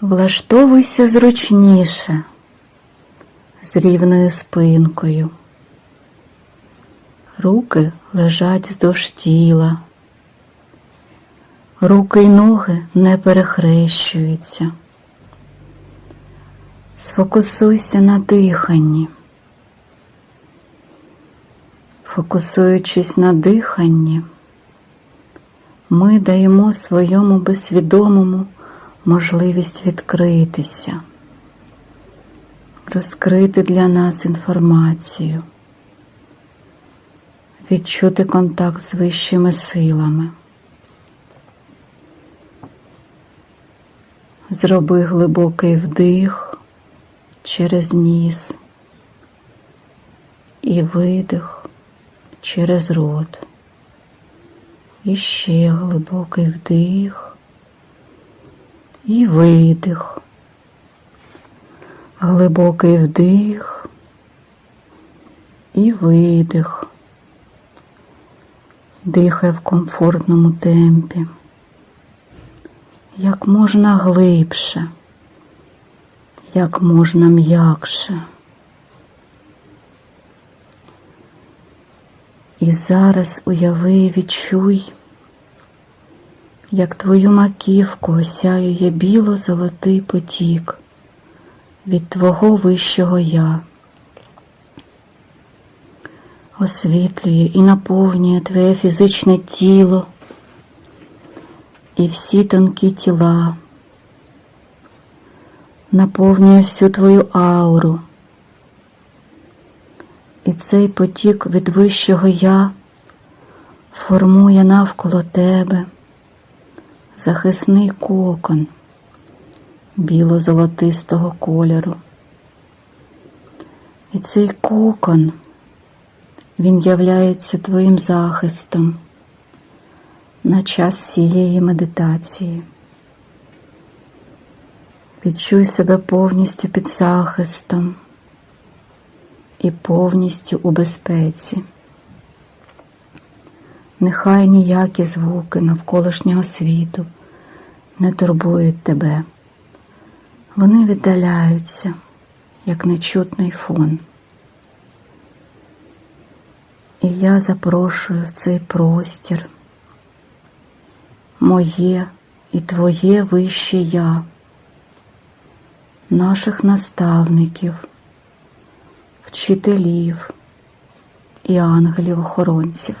Влаштовуйся зручніше, з рівною спинкою. Руки лежать вздовж тіла. Руки й ноги не перехрещуються. Сфокусуйся на диханні. Фокусуючись на диханні, ми даємо своєму безсвідомому можливість відкритися, розкрити для нас інформацію, відчути контакт з вищими силами. Зроби глибокий вдих через ніс і видих через рот. І ще глибокий вдих і видих. Глибокий вдих і видих. Дихай в комфортному темпі, як можна глибше, як можна м'якше. І зараз уяви відчуй, як твою маківку осяює біло-золотий потік від твого вищого я, освітлює і наповнює твоє фізичне тіло і всі тонкі тіла, наповнює всю твою ауру. І цей потік від вищого я формує навколо тебе захисний кокон біло-золотистого кольору. І цей кокон, він являється твоїм захистом на час цієї медитації. Відчуй себе повністю під захистом і повністю у безпеці. Нехай ніякі звуки навколишнього світу не турбують тебе. Вони віддаляються, як нечутний фон. І я запрошую в цей простір моє і твоє вище я, наших наставників вчителів і ангелів-охоронців.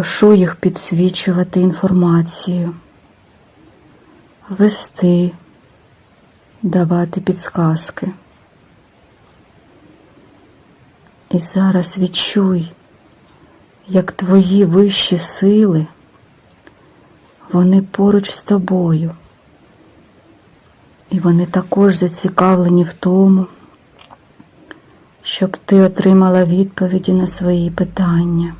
Прошу їх підсвічувати інформацію, вести, давати підсказки. І зараз відчуй, як твої вищі сили, вони поруч з тобою. І вони також зацікавлені в тому, щоб ти отримала відповіді на свої питання.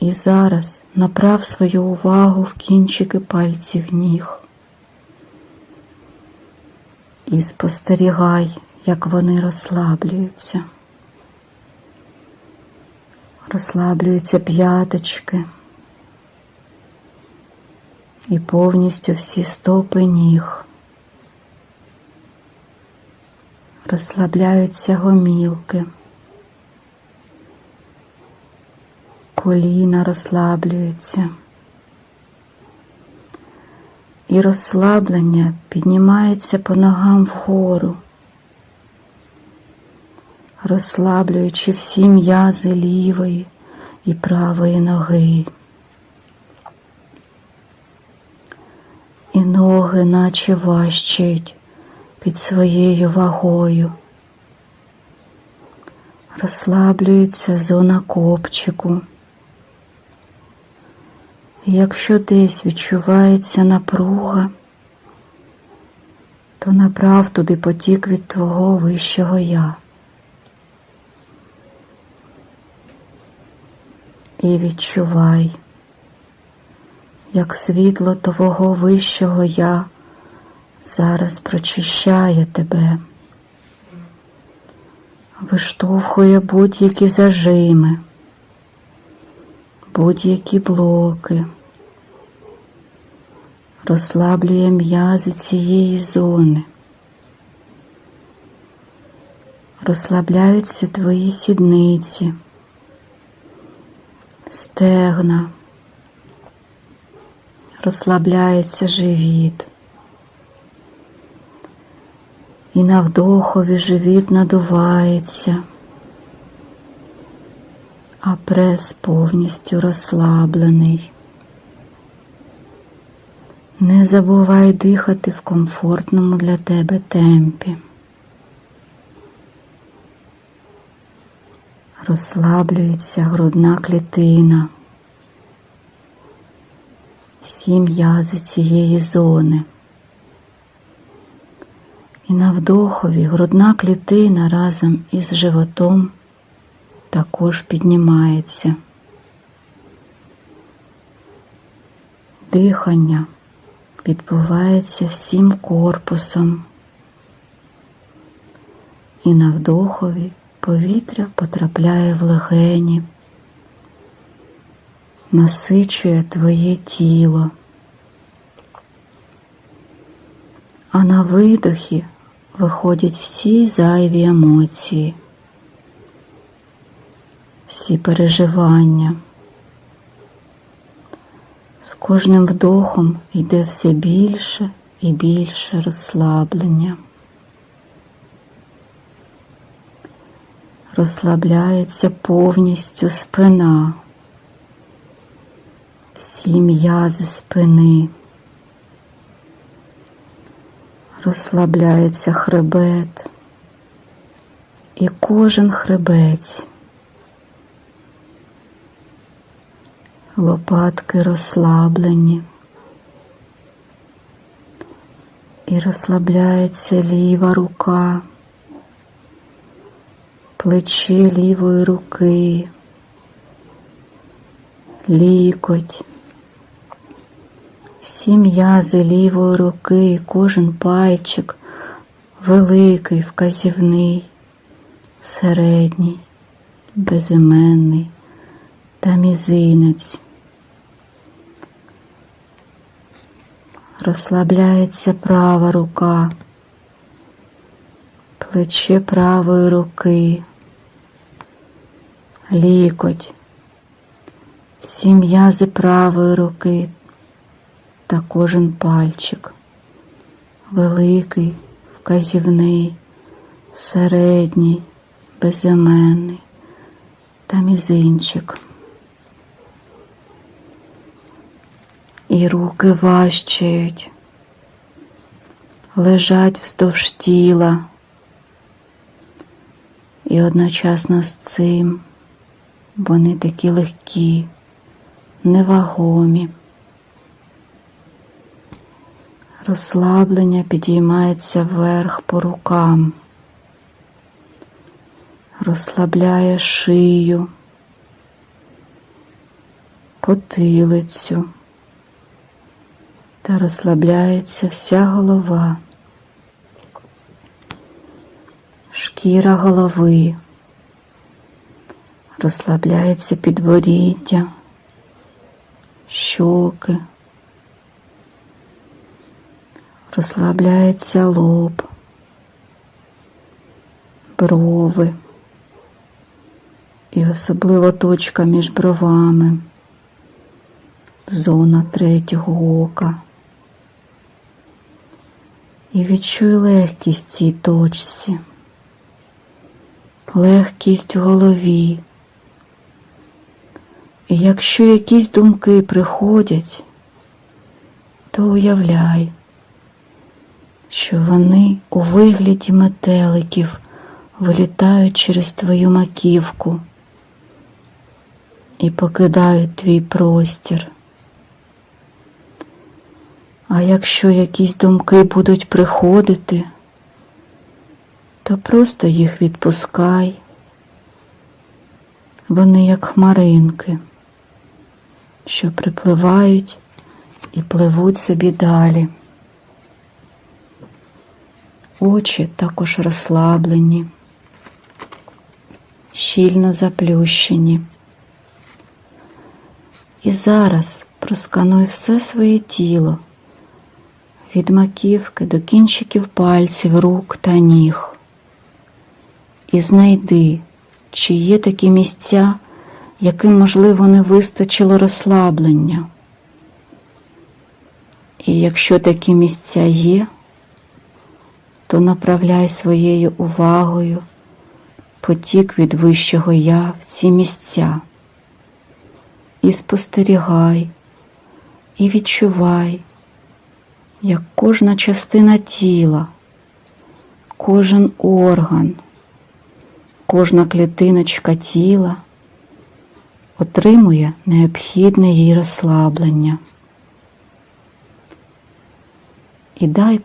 І зараз направ свою увагу в кінчики пальців ніг і спостерігай, як вони розслаблюються. Розслаблюються п'яточки і повністю всі стопи ніг. Розслабляються гомілки, коліна розслаблюються. І розслаблення піднімається по ногам вгору, розслаблюючи всі м'язи лівої і правої ноги. і ноги наче важчають під своєю вагою. Розслаблюється зона копчику. Якщо десь відчувається напруга, то направ туди потік від твого вищого я. І відчувай як світло Твого вищого Я зараз прочищає тебе, виштовхує будь-які зажими, будь-які блоки, розслаблює м'язи цієї зони. Розслабляються твої сідниці, стегна, розслабляється живіт. І на вдохові живіт надувається, а прес повністю розслаблений. Не забувай дихати в комфортному для тебе темпі. Розслаблюється грудна клітина, всі м'язи цієї зони. І на вдохові грудна клітина разом із животом також піднімається. Дихання відбувається всім корпусом. І на вдохові повітря потрапляє в легені, насичує твоє тіло. А на видохі виходять всі зайві емоції, всі переживання. З кожним вдохом йде все більше і більше розслаблення. Розслабляється повністю спина, всі м'язи спини. Розслабляється хребет і кожен хребець. Лопатки розслаблені. І розслабляється ліва рука, плече лівої руки, лікоть, всі м'язи лівої руки, кожен пальчик великий, вказівний, середній, безіменний та мізинець. Розслабляється права рука, плече правої руки, лікоть, всі м'язи правої руки. Та кожен пальчик, великий, вказівний, середній, безіменний. Та мізинчик. І руки важчають, лежать вздовж тіла. І одночасно з цим вони такі легкі, невагомі. Розслаблення підіймається вверх по рукам, розслабляє шию, потилицю та розслабляється вся голова, шкіра голови, розслабляється підборіддя, щоки, розслабляється лоб, брови і особливо точка між бровами, зона третього ока. І відчуй легкість цій точці, легкість в голові. І якщо якісь думки приходять, то уявляй, що вони у вигляді метеликів вилітають через твою маківку і покидають твій простір. А якщо якісь думки будуть приходити, то просто їх відпускай. Вони як хмаринки, що припливають і пливуть собі далі. Очі також розслаблені, щільно заплющені. І зараз проскануй все своє тіло від маківки до кінчиків пальців рук та ніг. І знайди, чи є такі місця, яким, можливо, не вистачило розслаблення. І якщо такі місця є, то направляй своєю увагою потік від вищого я в ці місця. І спостерігай, і відчувай, як кожна частина тіла, кожен орган, кожна клітиночка тіла отримує необхідне їй розслаблення. І дай